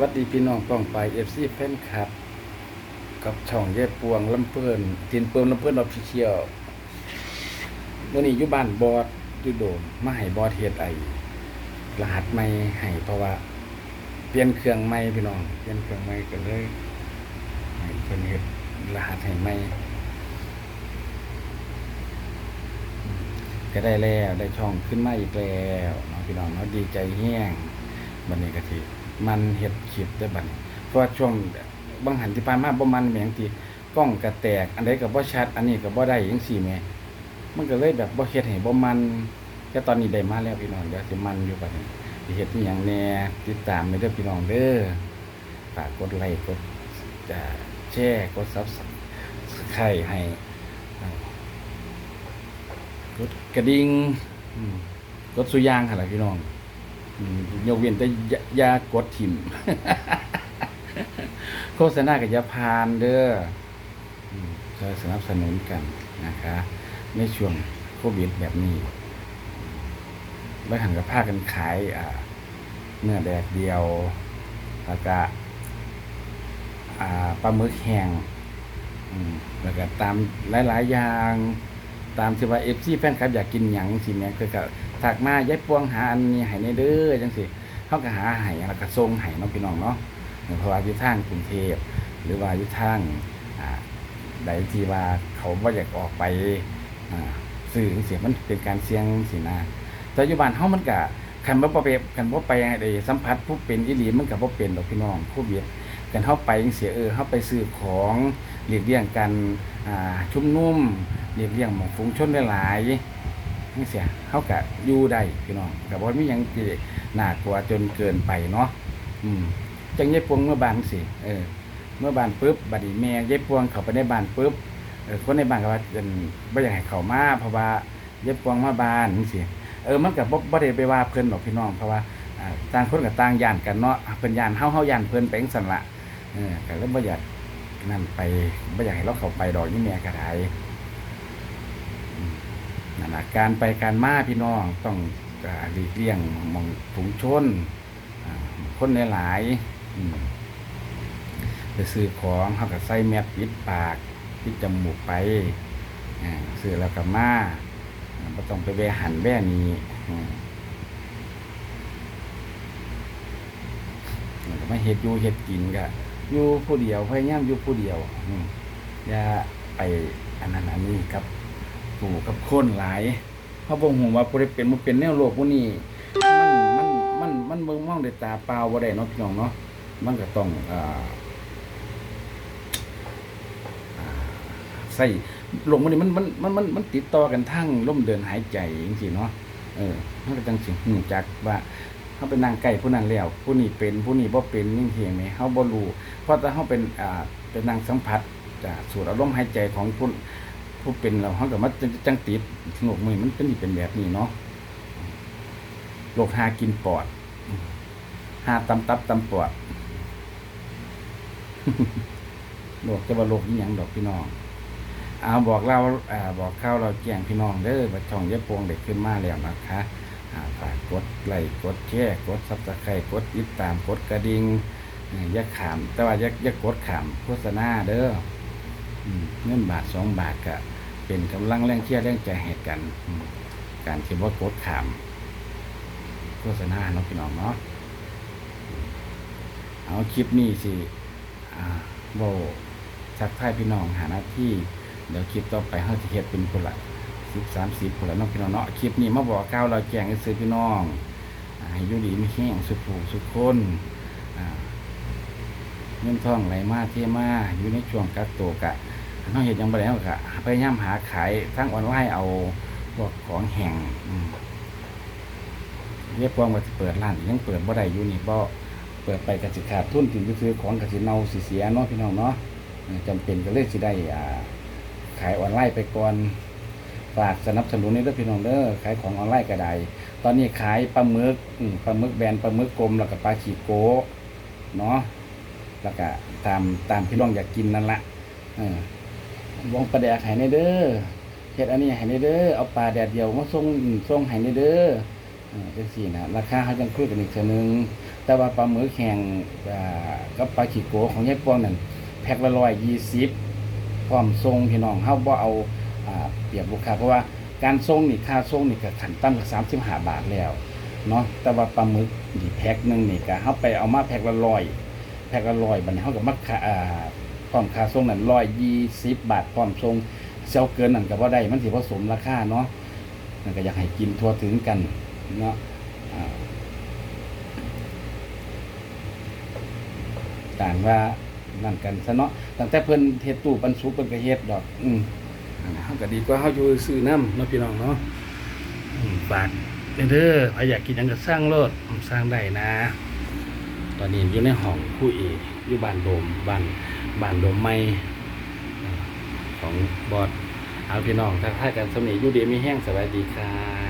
วัสดีพี่น้องป้องไปเอฟซีแฟนคลับ กับช่องเย่ปวงลำเพื่อนทินเปิมลำเพื่อนออฟฟิเชียลเมื่อนี้อยู่บ้านบอดอยู่โดมมาให้บอดเฮ็ดไอรหัสไม่ให้เพราะว่า เปลี่ยนเครื่องไม่พี่น้องเปลี่ยนเครื่องไม่ก็เลยให้เพิ่นเฮ็ดรหัสให้ไม่ก็ได้แล้วได้ช่องขึ้นมาอีกแล้วเนาะพี่น้องเนาะดีใจแห้งบัดนี้ก็สิ มันเฮ็ดคลิปได้บัดนี้เพราะว่าช่วงบางหันที่ผ่านมาบ่มันแหมงที่กล้องก็แตก อันใดก็บ่ชัด อันนี้ก็บ่ได้จังซี่แหมมันก็เลยแบบบ่เฮ็ดให้บ่มันแต่ตอนนี้ได้มาแล้วพี่น้องเดี๋ยวสิมันอยู่บัดนี้สิเฮ็ดอีหยังแหน่ติดตามไปเด้อพี่น้องเด้อฝากกดไลค์กดจะแชร์กด Subscribe ให้กดกระดิ่งกดสุยางหั่นล่ะพี่น้อง ยกเว้นแต่ยากดถิ่มโฆษณากับยาพานเด้ออืมก็สนับสนุนกันนะคะ ในช่วงโควิดแบบนี้บางหันกับผ้ากันขายอ่าเนื้อแดดเดียวแล้วก็อ่าปลาหมึกแห้งแล้วก็ตามหลาย ๆ อย่าง ตามที่ว่าเอฟซีแฟนคลับอยากกินหยังสิแม่คือก็ ถักมาย้ายปวงหาอันนี้ให้ในเด้อจังสิเฮาก็หาให้แล้วก็ส่งให้เนาะพี่น้องเนาะเพราะว่าอยู่ทางกรุงเทพหรือว่าอยู่ทางอ่าใดที่ว่าเขาบ่อยากออกไปอ่าซื้อจังซี่มันเป็นการเสี่ยงสินะแต่ปัจจุบันเฮามันก็คันบ่ไปคันบ่ไปได้สัมผัสผู้เป็นอีหลีมันก็บ่เป็นดอกพี่น้องโควิดกันเฮาไปจังซี่เออเฮาไปซื้อของหลีกเลี่ยงกันอ่าชุมนุมเรียกเลี้ยงหมู่ฝูงชนหลายๆ นี่เสียเขากะอยู่ได้พี่น้องแต่ว่ามีหยังที่น่ากลัวจนเกินไปเนาะอืมจังยายปวงเมื่อบานสิเออ เมื่อบานปุ๊บบัดนี้แม่ยายปวงเข้าไปในบ้านปุ๊บเออคนในบ้านก็ว่าเป็นบ่อยากให้เขามาเพราะว่ายายปวงมาบ้านนี่สิเออมันก็บ่บ่ได้ไปว่าเพิ่นหรอกพี่น้องเพราะว่าต่างคนก็ต่างย่านกันเนาะเพิ่นย่านเฮาเฮาย่านเพิ่นไปจังซั่นละเออก็เลยบ่อยากนั่นไปบ่อยากให้เราเข้าไปดอกนี่แม่ก็ได้ นั่นแหะการไปการมาพี่น้องต้องหลีกเลี่ยงมองถุงชนคนหลายๆไปซื้อของเขาก็ใส่แมสปิดปากปิดจมูกไปอ่าซื้อแล้วก็มาไม่ต้องไปแวหันแวนี้อืมแล้วก็มาเฮ็ดอยู่เฮ็ดกินก็อยู่ผู้เดียวพยายามอยู่ผู้เดียวอย่าไปอันนั้นอันนี้ครับ สู่กับคนหลายเขาะบ่ฮู้ว่าบ่ได้เป็นบ่เป็นแนวโลกพวกนี้มันมันมันมันเบิ่งมองด้วยตาเปล่าบ่ได้เนาะพี่น้องเนาะมันก็ต้องอ่าใส่ลงมันนี่มันมันมันมันมันติดต่อกันทั้งล่มเดินหายใจจังซี่เนาะเออมันก็จังสิฮู้จักว่าเฮาไปนั่งใกล้ผู้นั้นแล้ว ผู้นี้เป็นผู้นี้บ่เป็นนี่เห็นไหมเฮาบ่รู้เพราะถ้าเฮาเป็นอ่าเป็นนั่งสัมผัสจากสูดอารมณ์หายใจของผู้ ผู้เป็นเราเขาก็มาจังจังติดโรคมือมันเป็นนี่เป็นแบบนี้เนาะโรคหากินปอดหาตำตับตำปอดโรคจะว่าโรคนี้ยังดอกพี่น้องเอาบอกเราอ่าบอกข้าวเราแจ้งพี่น้องเด้อบัดช่องเย็บปวงเด็กขึ้นมาแล้วนะคะอ่าฝากกดไลค์กดแชร์กดซับสไครต์กดติดตามกดกระดิ่งย่าขาม แต่ว่าย่าอย่ากดขามโฆษณาเด้ออืมเงินบาทสองบาทก็ เป็นกำลังแรงเชียร์แรงใจให้กัน การที่ว่ากดขามโฆษณาเนาะพี่น้องเนาะเอาคลิปนี้สิโบทักทายพี่น้องหาหน้าที่ เดี๋ยวคลิปต่อไปเขาจะเฮ็ดเป็นคนละสิบสามสิบคนละน้องพี่น้องเนาะคลิปนี้มาบอกก้าวเราแจ้งให้ซื้อพี่น้องอาให้ยู่ดีไม่แห้งสุขผูสุขคนเงินทองไหลมาเทมาอยู่ในช่วงกักตัวกะ น้องเห็นยังบ่ได้เอากะพยายามหาขายทั้งออนไลน์เอาพวกของแห้งเรียกว่าว่าสิเปิดร้านยังเปิดบ่ได้อยู่นี่บ่เปิดไปกสิขาดทุนถึงไปซื้อของกสิเน่าสิเสียเนาะพี่น้องเนาะจำเป็นก็เลยสิได้อ่าขายออนไลน์ไปก่อนฝากสนับสนุนนี่เด้อพี่น้องเด้อขายของออนไลน์ก็ได้ตอนนี้ขายปลาหมึกปลาหมึกแบนปลาหมึกกลมแล้วก็ปลาขีโกเนาะแล้วก็ตามตามพี่น้องอยากกินนั่นละเออ วงปลาแดกให้ในเด้อเฮ็ดอันนี้ให้ในเด้อเอาปลาแดดเดียวมาส่งส่งให้ในเด้อเออจังซี่นะราคาเขาจังคุยกันอีกเสนึงแต่ว่าปลาหมึกแห้งอ่ากับปลาขีโกของยายปวงนั่นแพ็คละร้อยยี่สิบพร้อมทรงพี่น้องเฮาบ่เอาอ่าเปรียบลูกค้าเพราะว่าการส่งนี่ค่าส่งนี่ก็ขันต่ำก็35บห้าบาทแล้วเนาะแต่ว่าปลาหมึกนี่แพ็คหนึงนี่ก็เฮาไปเอามาแพ็คละร้อยแพ็คละร้อยบัดนี้เฮาก็มาค่าอ่า พร้อมค่าส่งนั่น120บบาทพร้อมส่งเซลเกินนั่นก็บ่ได้ มันสิบ่สมราคาเนาะนั่นก็อยากให้กินทั่วถึงกันเนาะต่างว่านั่นกันซะเนาะตั้งแต่เพิ่นเฮ็ดตู้ปันสุกเพิ่นก็เฮ็ดดอก อืมอันนั้นเฮาก็ดีกว่าเฮาอยู่ซื้อน้ำเนาะพี่น้องเนาะอืมฝากเด้อใครอยากกินหยังก็สร้างโลดสร้างได้นะ อนนี้อยู่ในห้องคู่เอกอยู่บ้านโดมบ้านบ้านโดมใหม่ของบอดเอาพี่น้องทักทายกันสมัยอยู่ดีมีแห้งสวัสดีครับ